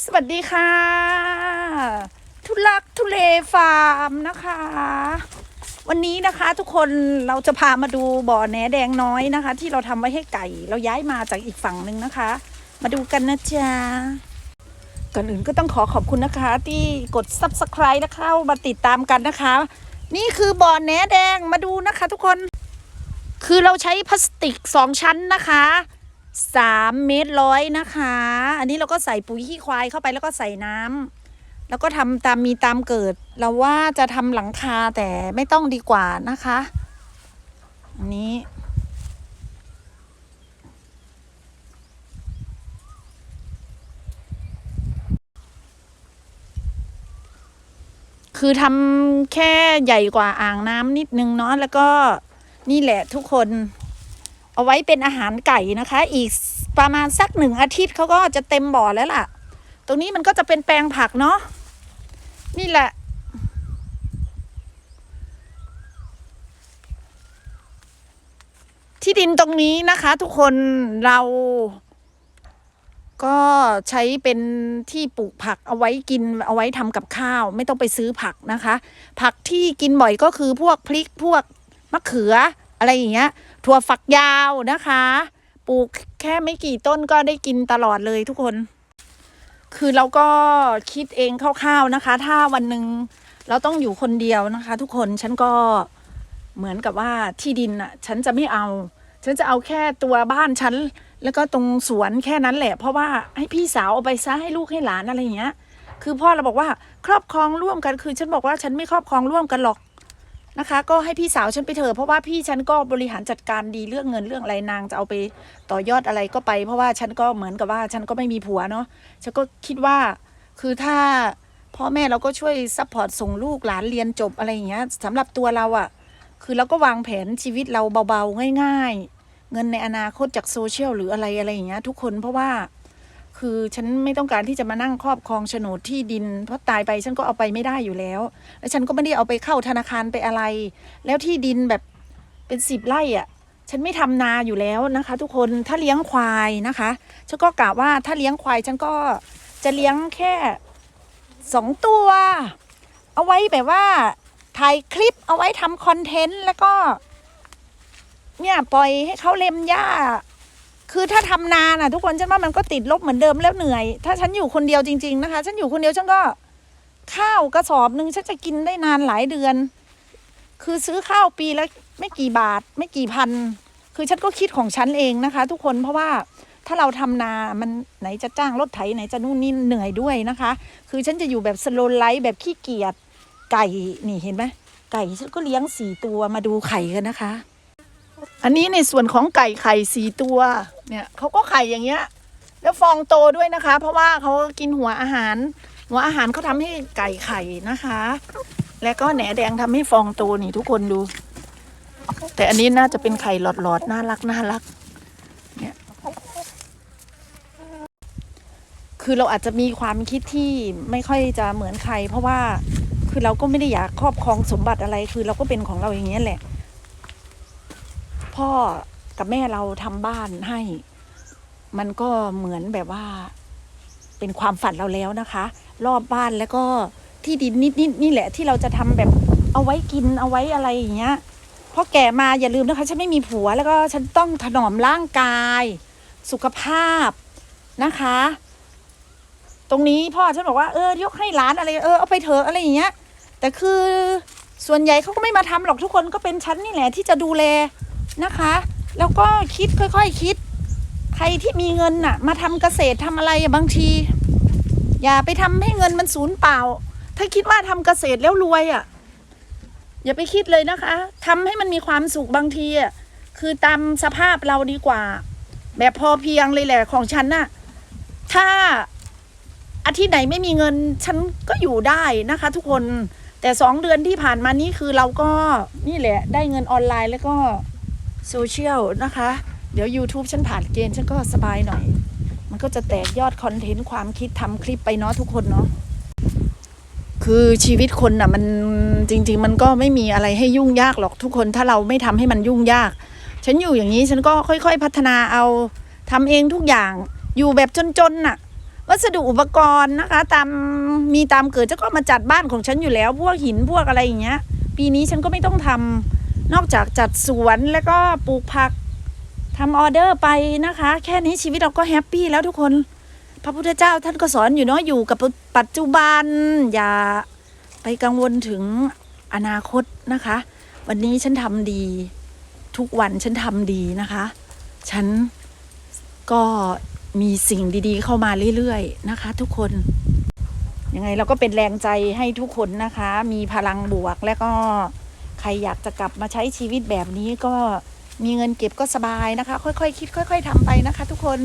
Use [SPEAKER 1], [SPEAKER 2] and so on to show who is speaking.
[SPEAKER 1] สวัสดีค่ะ ทุลักทุเลฟาร์มนะคะ วันนี้นะคะทุกคนเราจะพามาดูบ่อแหนแดงน้อยนะคะ ที่เราทำไว้ให้ไก่ เราย้ายมาจากอีกฝั่งหนึ่งนะคะ มาดูกันนะจ๊ะก่อนอื่นก็ต้องขอขอบคุณนะคะ ที่กด subscribe และเข้ามาติดตามกันนะคะ นี่คือบ่อแหนแดงมาดูนะคะ ทุกคน คือเราใช้พลาสติกสองชั้นนะคะ สามเมตรร้อยนะคะ อันนี้เราก็ใส่ปุ๋ยขี้ควายเข้าไปแล้วก็ใส่น้ำแล้วก็ทำตามมีตามเกิด เราว่าจะทำหลังคาแต่ไม่ต้องดีกว่านะคะ อันนี้คือทำแค่ใหญ่กว่าอ่างน้ำนิดนึงเนาะแล้วก็นี่แหละทุกคน เอาไว้เป็นอาหารไก่นะคะ อีกประมาณสักหนึ่งอาทิตย์เขาก็จะเต็มบ่อแล้วล่ะ ตรงนี้มันก็จะเป็นแปลงผักเนาะนี่แหละ ที่ดินตรงนี้นะคะ ทุกคนเรา ก็ใช้เป็นที่ปลูกผักเอาไว้กินเอาไว้ทำกับข้าว ไม่ต้องไปซื้อผักนะคะ ผักที่กินบ่อยก็คือพวกพริกพวกมะเขืออะไรอย่างเงี้ย ถั่วฝักยาวนะคะ ปลูกแค่ไม่กี่ต้นก็ได้กินตลอดเลยทุกคน คือเราก็คิดเองคร่าวๆนะคะ ถ้าวันหนึ่งเราต้องอยู่คนเดียวนะคะ ทุกคนฉันก็เหมือนกับว่าที่ดินอะ ฉันจะไม่เอา ฉันจะเอาแค่ตัวบ้านฉัน แล้วก็ตรงสวนแค่นั้นแหละ เพราะว่าให้พี่สาวเอาไปซะให้ลูกให้หลานอะไรอย่างเงี้ย คือพ่อเราบอกว่าครอบครองร่วมกันคือ ฉันบอกว่าฉันไม่ครอบครองร่วมกันหรอก นะคะ ก็ให้พี่สาวฉันไปเถอะเพราะว่าพี่ฉันก็บริหารจัดการดีเรื่องเงินเรื่องอะไรนางจะเอาไปต่อยอดอะไรก็ไป เพราะว่าฉันก็เหมือนกับว่าฉันก็ไม่มีผัวเนาะฉันก็คิดว่าคือถ้าพ่อแม่เราก็ช่วยซัพพอร์ตส่งลูกหลานเรียนจบอะไรอย่างเงี้ยสำหรับตัวเราอะ่ะ คือเราก็วางแผนชีวิตเราเบาๆง่าย ๆ เงินในอนาคตจากโซเชียลหรืออะไรอะไรอย่างเงี้ยทุกคนเพราะว่า คือฉันไม่ต้องการที่จะมานั่งครอบครองโฉนดที่ดิน เพราะตายไปฉันก็เอาไปไม่ได้อยู่แล้ว แล้วฉันก็ไม่ได้เอาไปเข้าธนาคารไปอะไร แล้วที่ดินแบบเป็นสิบไร่อะ ฉันไม่ทำนาอยู่แล้วนะคะ ทุกคนถ้าเลี้ยงควายนะคะฉันก็กะว่าถ้าเลี้ยงควายฉันก็จะเลี้ยงแค่สองตัว เอาไว้แบบว่าถ่ายคลิปเอาไว้ทำคอนเทนต์แล้วก็ เนี่ยปล่อยให้เขาเล็มหญ้า คือถ้าทำนาน่ะ ทุกคนฉันว่ามันก็ติดลบเหมือนเดิมแล้วเหนื่อย ถ้าฉันอยู่คนเดียวจริง ๆ นะคะ ฉันอยู่คนเดียวฉันก็ข้าวกระสอบหนึ่งฉันจะกินได้นานหลายเดือน คือซื้อข้าวปีละไม่กี่บาท ไม่กี่พัน คือฉันก็คิดของฉันเองนะคะ ทุกคนเพราะว่าถ้าเราทำนามันไหนจะจ้างรถไถไหนจะนู่นนี่เหนื่อยด้วยนะคะ คือฉันจะอยู่แบบสโลไลฟ์แบบขี้เกียจไก่นี่เห็นไหมไก่ฉันก็เลี้ยงสี่ตัวมาดูไข่กันนะคะ อันนี้ในส่วนของไก่ไข่สีตัวเนี่ยเขาก็ไข่อย่างเงี้ย แล้วฟองโตด้วยนะคะ เพราะว่าเขากินหัวอาหาร หัวอาหารเขาทำให้ไก่ไข่นะคะ แล้วก็แหนแดงทำให้ฟองโตนี่ทุกคนดู แต่อันนี้น่าจะเป็นไข่หลอดๆน่ารักน่ารักเนี่ยคือเราอาจจะมีความคิดที่ไม่ค่อยจะเหมือนใคร เพราะว่าคือเราก็ไม่ได้อยากครอบครองสมบัติอะไร คือเราก็เป็นของเราอย่างเงี้ยแหละ พ่อกับแม่เราทำบ้านให้ มันก็เหมือนแบบว่า เป็นความฝันเราแล้วนะคะ รอบบ้านแล้วก็ที่ดินนิดนิดนี่แหละที่เราจะทำแบบเอาไว้กินเอาไว้อะไรอย่างเงี้ยพราะแก่มาอย่าลืมนะคะฉันไม่มีผัวแล้วก็ฉันต้องถนอมร่างกาย สุขภาพนะคะ ตรงนี้พ่อฉันบอกว่าเออยกให้หลานอะไรเออเอาไปเถอะอะไรอย่างเงี้ยแต่คือส่วนใหญ่เขาก็ไม่มาทำหรอกทุกคนก็เป็นฉันนี่แหละที่จะดูแล นะคะ แล้วก็คิดค่อยๆคคิด ใครที่มีเงินน่ะ มาทำเกษตรทำอะไรบางที อย่าไปทำให้เงินมันสูญเปล่า ถ้าคิดว่าทำเกษตรแล้วรวยอะอย่าไปคิดเลยนะคะทำให้มันมีความสุขบางทีอะคือตามสภาพเราดีกว่า แบบพอเพียงเลยแหละของฉันน่ะ ถ้าอาทิตย์ไหนไม่มีเงิน ฉันก็อยู่ได้นะคะ ทุกคนแต่สองเดือนที่ผ่านมานี้คือเราก็นี่แหละ ได้เงินออนไลน์แล้วก็ โซเชียลนะคะ เดี๋ยว YouTube ฉันผ่านเกณฑ์ฉันก็สบายหน่อย มันก็จะแตกยอดคอนเทนต์ความคิดทำคลิปไปเนาะทุกคนเนาะคือชีวิตคนน่ะมันจริง ๆ มันก็ไม่มีอะไรให้ยุ่งยากหรอกทุกคนถ้าเราไม่ทำให้มันยุ่งยาก ฉันอยู่อย่างนี้ฉันก็ค่อย ๆ พัฒนาเอาทำเองทุกอย่างอยู่แบบจนๆน่ะวัสดุอุปกรณ์นะคะ ตามมีตามเกิดจะก็มาจัดบ้านของฉันอยู่แล้ว พวกหินพวกอะไรอย่างเงี้ย ปีนี้ฉันก็ไม่ต้องทำ นอกจากจัดสวนแล้วก็ปลูกผักทำออเดอร์ไปนะคะ แค่นี้ชีวิตเราก็แฮปปี้แล้วทุกคน พระพุทธเจ้าท่านก็สอนอยู่เนาะอยู่กับปัจจุบัน อย่าไปกังวลถึงอนาคตนะคะ วันนี้ฉันทำดี ทุกวันฉันทำดีนะคะ ฉันก็มีสิ่งดีๆ เข้ามาเรื่อยๆนะคะ ทุกคนยังไงเราก็เป็นแรงใจให้ทุกคนนะคะ มีพลังบวกและก็ ใครอยากจะกลับมาใช้ชีวิตแบบนี้ก็มีเงินเก็บก็สบายนะคะ ค่อยๆคิดค่อย ๆทำไปนะคะ ทุกคน